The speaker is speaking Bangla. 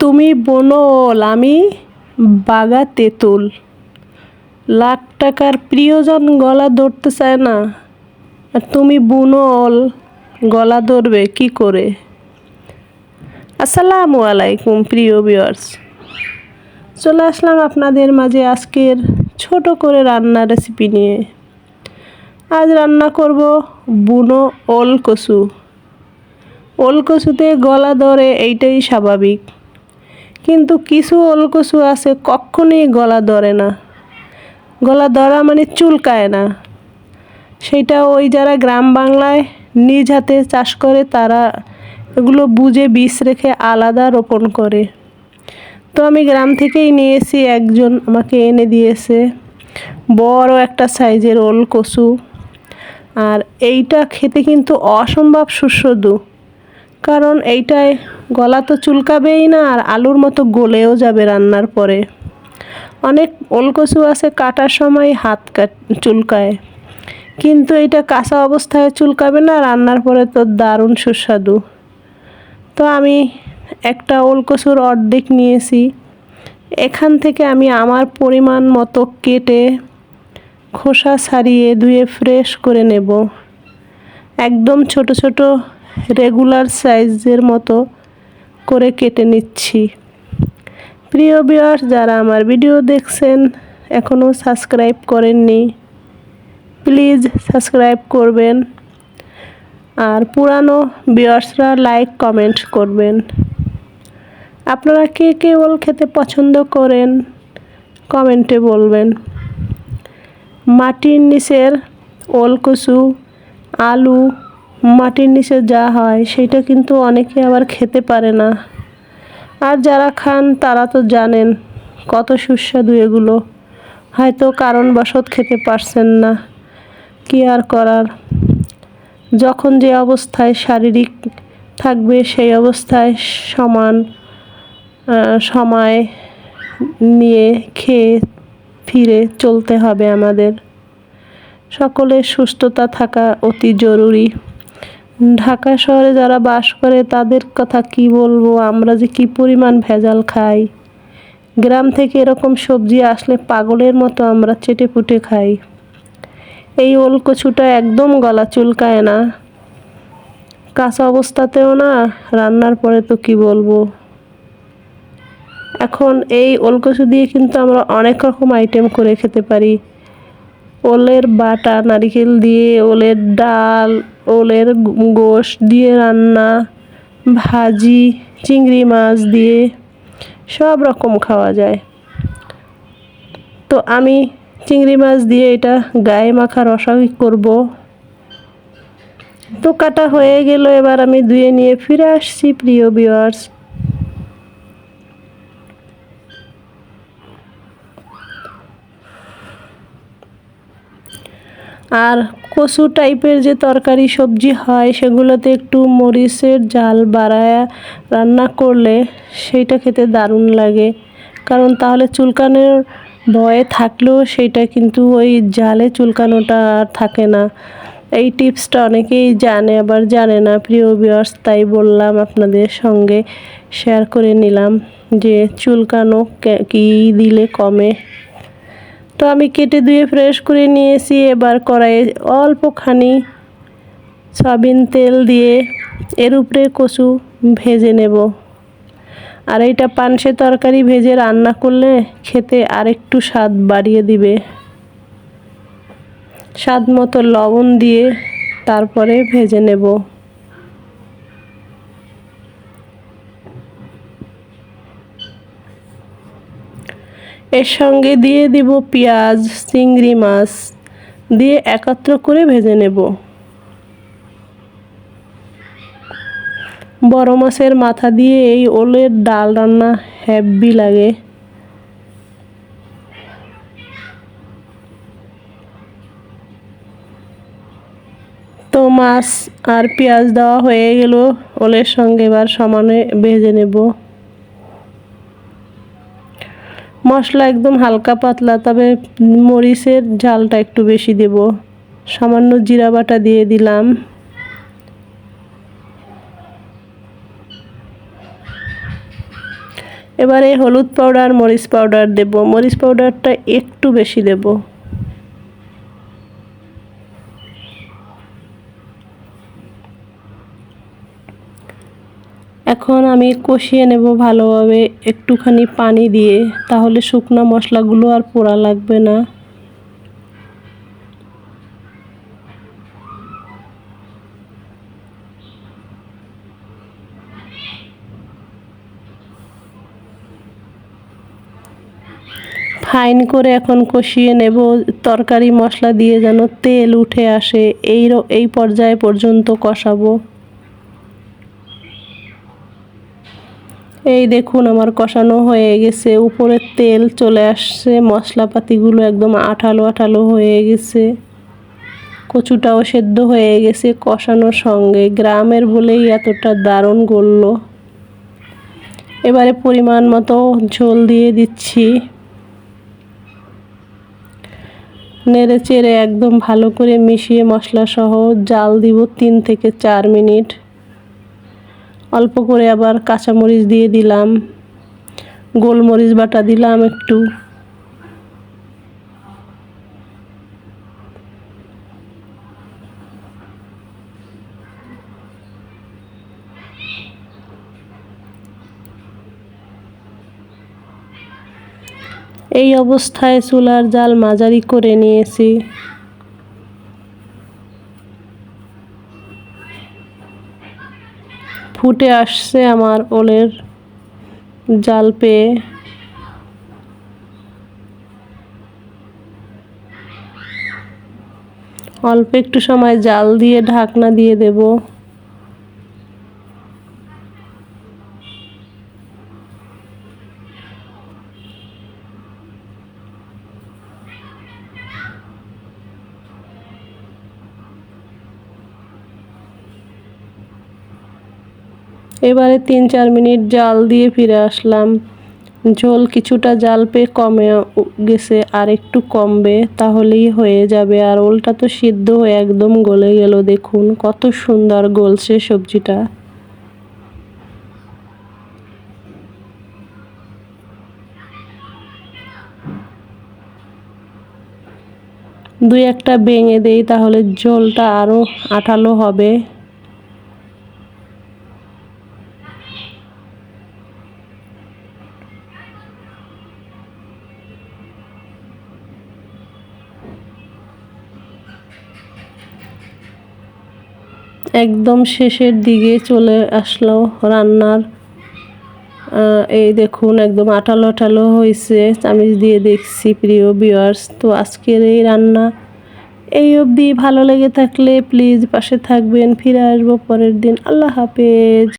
তুমি বনল, আমি বাগা তেঁতুল লাখ টাকার প্রিয়জন গলা ধরতে চায় না, আর তুমি বুনল, গলা ধরবে কি করে? আসসালামু আলাইকুম, প্রিয় ভিউয়ার্স চলে আসলাম আপনাদের মাঝে আজকের ছোট করে রান্নার রেসিপি নিয়ে। আজ রান্না করব বুনো ওল কচু। ওল কচুতে গলা ধরে এইটাই স্বাভাবিক। কিন্তু কিছু ওল কচু আছে, কখনোই গলা ধরে না। গলা ধরা মানে চুলকায় না। সেটা ওই যারা গ্রাম বাংলায় নিজ হাতে চাষ করে, তারা এগুলো বুঝে, বীজ রেখে আলাদা রোপণ করে। তো আমি গ্রাম থেকেই নিয়েছি একজন আমাকে এনে দিয়েছে। বড় একটা সাইজের ওল কচু আর এইটা খেতে কিন্তু অসম্ভব সুস্বাদু। কারণ এইটায় গলা তো চুলকাবেই না আর আলুর মতো গলেও যাবে রান্নার পরে। অনেক ওলকচু আছে কাটার সময় হাত চুলকায়। কিন্তু এটা কাঁচা অবস্থায় চুলকাবে না, রান্নার পরে তো দারুণ সুস্বাদু। তো আমি একটা ওলকচুর অর্ধেক নিয়েছি। এখান থেকে আমি আমার পরিমাণ মতো কেটে খোসা ছাড়িয়ে ধুয়ে ফ্রেশ করে নেব। একদম ছোট ছোট রেগুলার সাইজের মতো করে কেটে নিচ্ছি। প্রিয় বিয়ার্স যারা আমার ভিডিও দেখছেন এখনও সাবস্ক্রাইব করেননি প্লিজ সাবস্ক্রাইব করবেন। আর পুরানো বিয়ার্সরা লাইক কমেন্ট করবেন। আপনারা কে কে ওল খেতে পছন্দ করেন কমেন্টে বলবেন। মাটির নিচের ওল ওলকচু আলু মাটির নিচে যা হয়, সেটা কিন্তু অনেকে আবার খেতে পারে না। আর যারা খান, তারা তো জানেন কত সুস্বাদু এগুলো। হয়তো কারণবশত খেতে পারছেন না। কি আর করার? যখন যে অবস্থায় শারীরিক থাকবে, সেই অবস্থায় সমান সময় নিয়ে খেয়ে ফিরে চলতে হবে আমাদের। সকলের সুস্থতা থাকা অতি জরুরি। ঢাকা শহরে যারা বাস করে, তাদের কথা কি বলব? আমরা যে কি পরিমাণ ভেজাল খাই? গ্রাম থেকে এরকম সবজি আসলে পাগলের মতো আমরা চেটে পুটে খাই। এই ওল কচুটা একদম গলা চুলকায় না। কাঁচা অবস্থাতেও না, রান্নার পরে তো কি বলব? এখন এই ওলকচু দিয়ে কিন্তু আমরা অনেক রকম আইটেম করে খেতে পারি। ওলের বাটা, নারিকেল দিয়ে, ওলের ডাল ওলের গোশ দিয়ে রান্না, ভাজি, চিংড়ি মাছ দিয়ে সব রকম খাওয়া যায়। তো আমি চিংড়ি মাছ দিয়ে এটা গায়ে মাখা রসাই করব। তো কাটা হয়ে গেল, এবার আমি ধুয়ে নিয়ে ফিরে আসছি, প্রিয় বিয়ার্স আর কচু টাইপের যে তরকারি, সবজি হয়, সেগুলোতে একটু মরিচের জাল বাড়ায়া রান্না করলে সেইটা খেতে দারুণ লাগে। কারণ তাহলে চুলকানোর ভয়ে থাকলেও সেইটা কিন্তু ওই জালে চুলকানোটা আর থাকে না। এই টিপসটা অনেকেই জানে, আবার জানে না। প্রিয় বিয়ার্স তাই বললাম আপনাদের সঙ্গে শেয়ার করে নিলাম যে চুলকানো কী দিলে কমে? তো আমি কেটে ধুয়ে ফ্রেশ করে নিয়েছি। এবার কড়াইয়ে অল্পখানি সয়াবিন তেল দিয়ে এর উপরে কচু ভেজে নেব। আর এইটা পানসে তরকারি ভেজে রান্না করলে খেতে আরেকটু স্বাদ বাড়িয়ে দিবে। স্বাদ মতো লবণ দিয়ে তারপরে ভেজে নেব। এর সঙ্গে দিয়ে দিব পেঁয়াজ, চিংড়ি মাছ, দিয়ে একত্র করে ভেজে নেব। বড় মাছের মাথা দিয়ে এই ওলের ডাল রান্না হ্যাভি লাগে। তো মাছ আর পেঁয়াজ দেওয়া হয়ে গেল, ওলের সঙ্গে এবার সমানে ভেজে নেব। মশলা একদম হালকা পাতলা, তবে মরিচের ঝালটা একটু বেশি দেব। সামান্য জিরা বাটা দিয়ে দিলাম। এবারে হলুদ পাউডার, মরিচ পাউডার দেব। মরিচ পাউডারটা একটু বেশি দেব। এখন আমি কষিয়ে নেব ভালোভাবে একটুখানি পানি দিয়ে, তাহলে শুকনো মশলাগুলো আর পোড়া লাগবে না। ফাইন করে এখন কষিয়ে নেব তরকারি মশলা দিয়ে যেন তেল উঠে আসে, এই এই পর্যায়ে পর্যন্ত কষাবো। এই দেখুন, আমার কষানো হয়ে গেছে। উপরের তেল চলে আসছে, মশলাপাতিগুলো একদম আঠালো আঠালো হয়ে গেছে। কচুটাও সেদ্ধ হয়ে গেছে কষানোর সঙ্গে। গ্রামের বলেই এতটা দারুণ গলল। এবারে পরিমাণ মতো ঝোল দিয়ে দিচ্ছি। নেড়ে চেড়ে একদম ভালো করে মিশিয়ে মশলা সহ জাল দিব তিন থেকে চার মিনিট। অল্প করে আবার কাঁচামরিচ দিয়ে দিলাম। গোলমরিচ বাটা দিলাম একটু। এই অবস্থায় চুলার জাল মাঝারি করে নিয়েছি। ফুটে আসছে আমার ওলের জাল পেয়ে। অল্প একটু সময় জাল দিয়ে ঢাকনা দিয়ে দেব। এবারে তিন চার মিনিট জাল দিয়ে ফিরে আসলাম। ঝোল কিছুটা জাল পেয়ে কমে গেছে, আর একটু কমবে, তাহলেই হয়ে যাবে। আর ওলটা তো সিদ্ধ হয়ে একদম গলে গেল, দেখুন কত সুন্দর গলছে সবজিটা। দুই একটা বেঙে দেই, তাহলে ঝোলটা আরও আঠালো হবে। একদম শেষের দিকে চলে আসলো রান্নার। এই দেখুন একদম আঠালো আঠালো হয়েছে চামিচ দিয়ে দেখছি প্রিয় বিয়ার্স তো আজকের এই রান্না এই অবধি। ভালো লেগে থাকলে প্লিজ পাশে থাকবেন। ফিরে আসব পরের দিন। আল্লাহ হাফেজ।